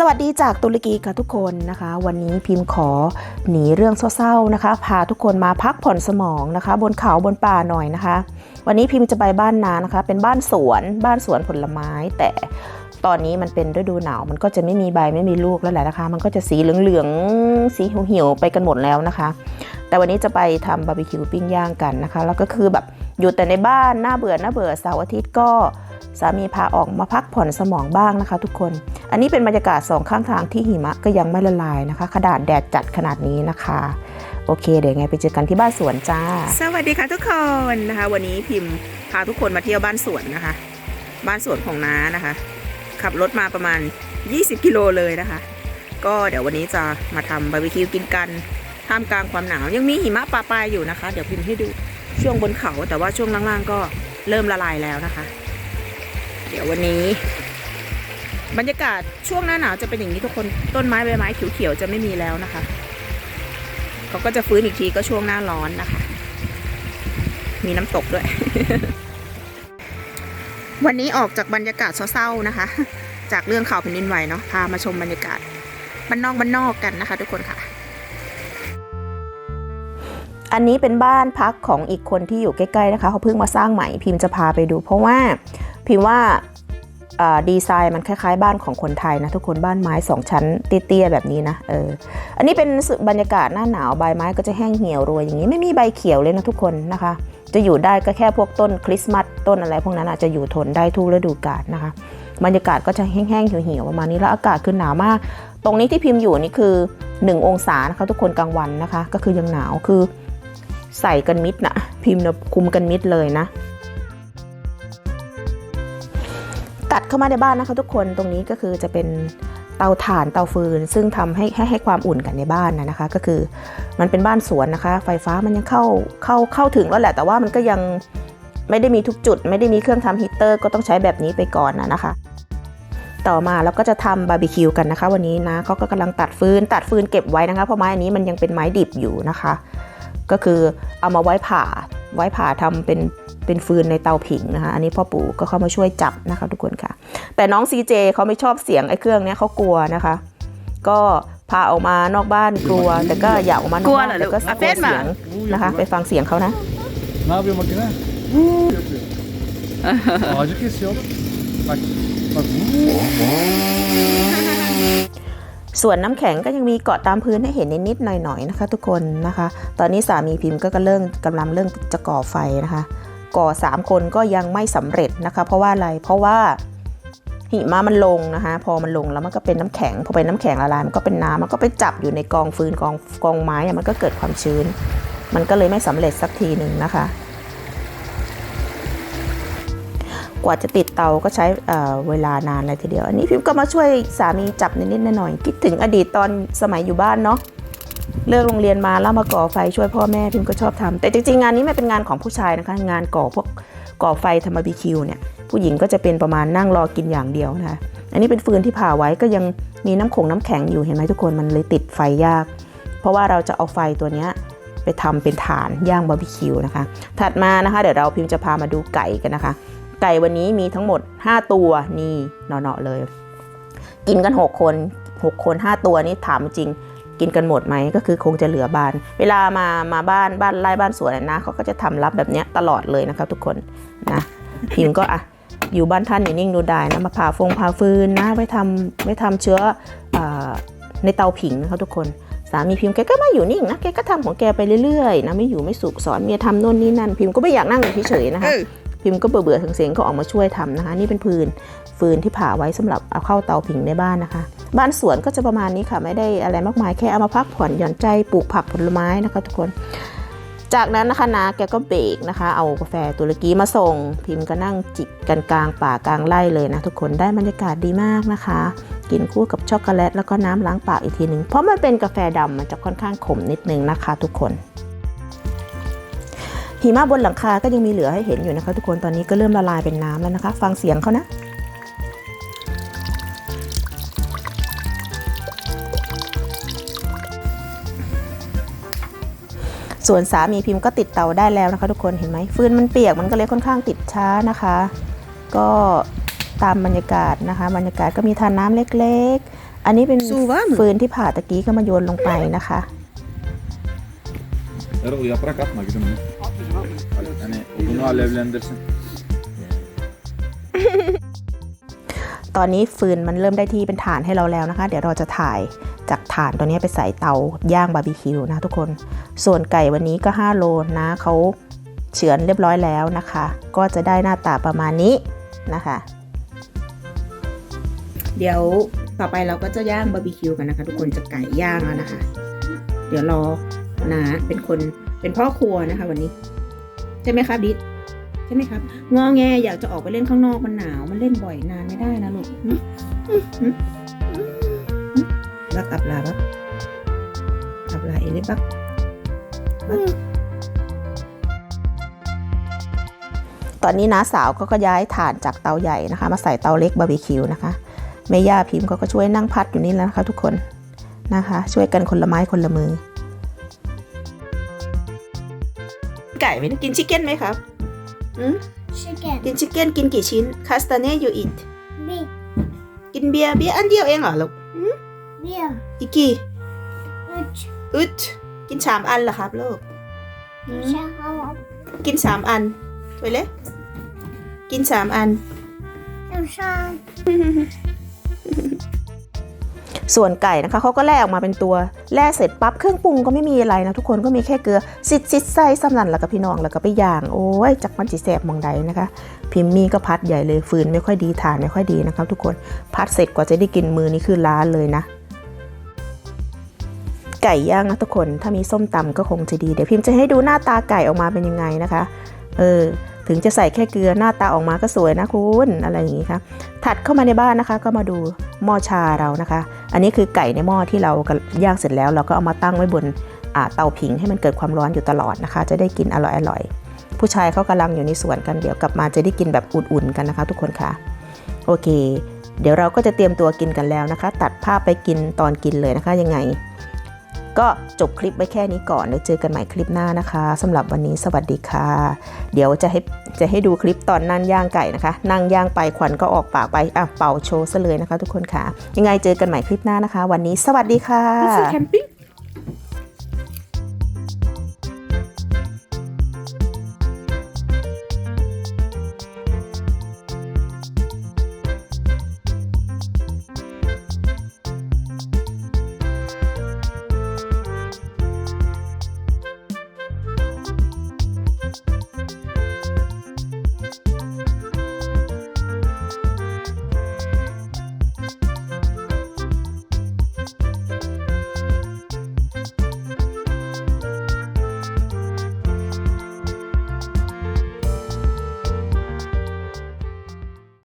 สวัสดีจากตุรกีค่ะทุกคนนะคะ วันนี้พิมพ์ขอหนีเรื่องเศร้าๆนะคะ พาทุกคนมาพักผ่อนสมองนะคะ บนเขาบนป่าหน่อยนะคะ วันนี้พิมพ์จะไปบ้านนานะคะ เป็นบ้านสวนบ้านสวนผลไม้ แต่ตอนนี้มันเป็นฤดูหนาวมันก็จะไม่มีใบไม่มีลูกแล้วแหละนะคะ มันก็จะสีเหลืองๆสีเหี่ยวๆไปกันหมดแล้วนะคะ แต่วันนี้จะไปทำบาร์บีคิวปิ้งย่างกันนะคะ แล้วก็คือแบบอยู่แต่ในบ้านน่าเบื่อน่าเบื่อเสาร์อาทิตย์ก็ สามีพาออกมาพักผ่อนสมองบ้างนะคะ ทุกคน อันนี้เป็นบรรยากาศสองข้างทางที่หิมะก็ยังไม่ละลายนะคะ ขนาดแดดจัดขนาดนี้นะคะโอเค เดี๋ยวไงไปเจอกันที่บ้านสวนจ้า สวัสดีค่ะทุกคนนะคะ วันนี้พิมพ์พาทุกคนมาเที่ยวบ้านสวนนะคะ บ้านสวนของน้านะคะ ขับรถมาประมาณ 20 กิโลเลยนะคะ ก็เดี๋ยววันนี้จะมาทำบาร์บีคิวกินกันท่ามกลางความหนาว ยังมีหิมะปะปลายอยู่นะคะ เดี๋ยวพิมพ์ให้ดูช่วงบนเขาแต่ว่าช่วงล่างๆก็เริ่มละลายแล้วนะคะ เดี๋ยววันนี้ บรรยากาศช่วงหน้าหนาวจะเป็นอย่างนี้ทุกคนต้นไม้ใบไม้เขียวๆจะไม่มีแล้วนะคะเขาก็จะฟื้นอีกทีก็ช่วงหน้าร้อนนะคะ มีน้ำตกด้วย วันนี้ออกจากบรรยากาศเศร้าๆนะคะ จากเรื่องข่าวแผ่นดินไหวเนาะพามาชมบรรยากาศบ้านนอกบ้านนอกกันนะคะ ทุกคนค่ะอันนี้เป็นบ้านพักของอีกคนที่อยู่ใกล้ๆนะคะเขาเพิ่งมาสร้างใหม่พิมพ์จะพาไปดู เพราะว่า พิมพ์ว่าดีไซน์มันคล้ายๆ บ้านของคนไทยนะทุกคนบ้านไม้สองชั้นเตี้ยๆแบบนี้นะเอออันนี้เป็นบรรยากาศหน้าหนาวใบไม้ก็จะแห้งเหี่ยวโรยอย่างนี้ไม่มีใบเขียวเลยนะทุกคนนะคะ จะอยู่ได้ก็แค่พวกต้นคริสต์มาสต้นอะไรพวกนั้นอาจจะอยู่ทนได้ทุกฤดูกาลนะคะ บรรยากาศก็จะแห้งๆเหี่ยวๆประมาณนี้แล้วอากาศคือหนาวมาก ตรงนี้ที่พิมพ์อยู่นี่คือ 1 องศานะคะทุกคนกลางวันนะคะ ก็คือยังหนาวคือใส่กันมิดนะพิมพ์นะคุมกันมิดเลยนะ ตัดเข้ามาในบ้านนะคะ ทุกคนตรงนี้ก็คือจะเป็นเตาถ่านเตาฟืน ซึ่งทำให้ให้ให้ความอุ่นกันในบ้านนะนะคะ ก็คือมันเป็นบ้านสวนนะคะ ไฟฟ้ามันยังเข้าเข้าเข้าถึงแล้วแหละ แต่ว่ามันก็ยังไม่ได้มีทุกจุด ไม่ได้มีเครื่องทำฮีเตอร์ ก็ต้องใช้แบบนี้ไปก่อนนะนะคะต่อมาเราก็จะทำบาร์บีคิวกันนะคะ วันนี้นะเขาก็กำลังตัดฟืนตัดฟืนเก็บไว้นะคะ เพราะไม้อันนี้มันยังเป็นไม้ดิบอยู่นะคะ ก็คือเอามาไว้ผ่าไว้ผ่าทำเป็น เป็นฟืนในเตาผิงนะคะ อันนี้พ่อปู่ก็เข้ามาช่วยจับนะคะทุกคนค่ะ แต่น้องซีเจเขาไม่ชอบเสียงไอ้เครื่องเนี้ยเขากลัวนะคะ ก็พาออกมานอกบ้านกลัว แต่ก็อย่าออกมานอกกลัวบ้านเหรอแต่ก็ลูกกลัวอะเฟซมาเสียงนะคะ ไปฟังเสียงเขานะ Ne yapıyor makine? Vuuu yapıyor. Ağacı kesiyor oğlum. Bak. Bak. vuuu. ส่วนน้ำแข็งก็ยังมีเกาะตามพื้นให้เห็นนิดๆหน่อยๆนะคะ ทุกคนนะคะ ตอนนี้สามีพิมพ์ก็กำลังกำลังเริ่มจะก่อไฟนะคะ ก่อ 3 คนก็ยังไม่สำเร็จนะคะ เพราะว่าอะไรเพราะว่าหิมะมันลงนะคะ พอมันลงแล้วมันก็เป็นน้ำแข็ง พอเป็นน้ำแข็งละลายมันก็เป็นน้ำมันก็ไปจับอยู่ในกองฟืนกองกองไม้มันก็เกิดความชื้น มันก็เลยไม่สำเร็จสักทีหนึ่งนะคะ กว่าจะติดเตาก็ใช้เเวลานานเลยทีเดียว อันนี้พิมก็มาช่วยสามีจับนิดๆหน่อยๆคิดถึงอดีตตอนสมัยอยู่บ้านเนาะ เลิกโรงเรียนมาแล้วมาก่อไฟช่วยพ่อแม่พิมก็ชอบทำแต่จริงๆงานนี้ไม่เป็นงานของผู้ชายนะคะ งานก่อพวกก่อไฟทำบาร์บีคิวเนี่ยผู้หญิงก็จะเป็นประมาณนั่งรอกินอย่างเดียวนะคะอันนี้เป็นฟืนที่ผ่าไว้ก็ยังมีน้ำขงน้ำแข็งอยู่เห็นไหมทุกคนมันเลยติดไฟยาก เพราะว่าเราจะเอาไฟตัวเนี้ยไปทำเป็นฐานย่างบาร์บีคิวนะคะ ถัดมานะคะเดี๋ยวเราพิมพ์จะพามาดูไก่กันนะคะ ไก่วันนี้มีทั้งหมด 5 ตัวนี่เนาะๆเลย กินกัน 6 คน 6 คน 5 ตัวนี่ถามจริง กินกันหมดไหมก็คือคงจะเหลือบาน เวลามามาบ้านบ้านไร่บ้านสวนนะเขาก็จะทำรับแบบเนี้ยตลอดเลยนะครับทุกคนนะพิมพ์ก็อะอยู่บ้านท่านอย่านิ่งดูได้นะมาผ่าฟงผ่าฟืนนะไว้ทำไว้ทำเชื้ออาในเตาผิงนะครับทุกคนสามีพิมพ์แกก็ไม่อยู่นิ่งนะแกก็ทำของแกไปเรื่อยๆนะไม่อยู่ไม่สุขสอนเมียทำโน่นนี่นั่น พิมพ์ก็ไม่อยากนั่งอยู่เฉยๆนะคะพิมพ์ก็เบื่อๆเสียงๆก็ออกมาช่วยทำนะคะ นี่เป็นฟืนฟืนที่ผ่าไว้สำหรับเอาเข้าเตาผิงในบ้านนะคะ บ้านสวนก็จะประมาณนี้ค่ะ ไม่ได้อะไรมากมายแค่เอามาพักผ่อนหย่อนใจปลูกผักผลไม้นะคะทุกคน จากนั้นนะคะนาแกก็เบรกนะคะ เอากาแฟตุรกีมาส่ง พิมพ์ก็นั่งจิบกันกลางป่ากลางไร่เลยนะทุกคนได้บรรยากาศดีมากนะคะ กินคู่กับช็อกโกแลตแล้วก็น้ำล้างปากอีกทีหนึ่งเพราะมันเป็นกาแฟดำมันจะค่อนข้างขมนิดนึงนะคะ ทุกคนหิมะบนหลังคาก็ยังมีเหลือให้เห็นอยู่นะคะ ทุกคนตอนนี้ก็เริ่มละลายเป็นน้ำแล้วนะคะ ฟังเสียงเขานะ ส่วนสามีพิมพ์ก็ติดเตาได้แล้วนะคะ ทุกคนเห็นไหมฟืนมันเปียกมันก็เลยค่อนข้างติดช้านะคะ ก็ตามบรรยากาศนะคะ บรรยากาศก็มีทานน้ำเล็กๆ อันนี้เป็น Zo warm. ฟืนที่ผ่าตะกี้ก็มาโยนลงไปนะคะ Erol yaprak atma gülüm. Hani bunu alevlendirsin. ตอนนี้ฟืนมันเริ่มได้ที่เป็นฐานให้เราแล้วนะคะ เดี๋ยวเราจะถ่ายจากฐานตัวนี้ไปใส่เตาย่างบาร์บีคิวนะทุกคน ส่วนไก่วันนี้ก็ 5 โลนะเขาเฉือนเรียบร้อยแล้วนะคะ ก็จะได้หน้าตาประมาณนี้นะคะ เดี๋ยวต่อไปเราก็จะย่างบาร์บีคิวกันนะคะ ทุกคนจะไก่ย่างแล้วนะคะ เดี๋ยวรอนะเป็นคนเป็นพ่อครัวนะคะ วันนี้ ใช่ไหมครับดิใช่ไหมครับงอแงอยากจะออกไปเล่นข้างนอกมันหนาวมันเล่นบ่อยนานไม่ได้นะลูกหึหึหึหึบักอับลาบักอับลาเอลิบักบัก ตอนนี้น้าสาวก็ก็ย้ายถ่านจากเตาใหญ่นะคะ มาใส่เตาเล็กบาร์บีคิวนะคะแม่ย่าพิมพ์ก็ก็ช่วยนั่งพัดอยู่นี่แล้วนะคะ ทุกคนนะคะ ช่วยกันคนละไม้คนละมือ ไก่ไหมกินชิคเก้นไหมครับอืม Chicken. กินชิคเก้นกินกี่ชิ้นคาสตาเน่ยูอิท Big. กินเบียร์เบียร์อันเดียวเองเหรอลูก Beer. อีกกี่ Which อึด กินสามอันเหรอครับลูก shower. กินสามอันไปเลยกินสามอัน Shower. ส่วนไก่นะคะเขาก็แล่ออกมาเป็นตัวแล่เสร็จปั๊บเครื่องปรุงก็ไม่มีอะไรนะทุกคนก็มีแค่เกลือซิดซิดใส่สำนันแล้วก็พี่น้องแล้วก็ไปย่างโอ้ยจักมันจีแสบมองใดนะคะ พิมพ์มี่ก็พัดใหญ่เลยฟืนไม่ค่อยดีฐานไม่ค่อยดีนะครับทุกคนพัดเสร็จกว่าจะได้กินมือนี่คือล้านเลยนะ ไก่ย่างนะทุกคน ถ้ามีส้มตำก็คงจะดี เดี๋ยวพิมพ์จะให้ดูหน้าตาไก่ออกมาเป็นยังไงนะคะ เออ ถึงจะใส่แค่เกลือหน้าตาออกมาก็สวยนะคุณอะไรอย่างนี้ค่ะ ถัดเข้ามาในบ้านนะคะ ก็มาดูหม้อชาเรานะคะ อันนี้คือไก่ในหม้อที่เราย่างเสร็จแล้ว เราก็เอามาตั้งไว้บนเตาผิงให้มันเกิดความร้อนอยู่ตลอดนะคะ จะได้กินอร่อยอร่อยผู้ชายเขากำลังอยู่ในสวนกันเดี๋ยวกลับมาจะได้กินแบบอุ่นๆกันนะคะ ทุกคนค่ะ โอเค เดี๋ยวเราก็จะเตรียมตัวกินกันแล้วนะคะ ตัดภาพไปกินตอนกินเลยนะคะยังไง ก็จบคลิปไว้แค่นี้ก่อนเดี๋ยวเจอกันใหม่คลิปหน้านะคะสำหรับวันนี้สวัสดีค่ะ เดี๋ยวจะให้จะให้ดูคลิปตอนนั่งย่างไก่นะคะ นั่งย่างไปขวัญก็ออกปากไปอะเป่าโชว์ซะเลยนะคะ ทุกคนค่ะ ยังไงเจอกันใหม่คลิปหน้านะคะ วันนี้สวัสดีค่ะ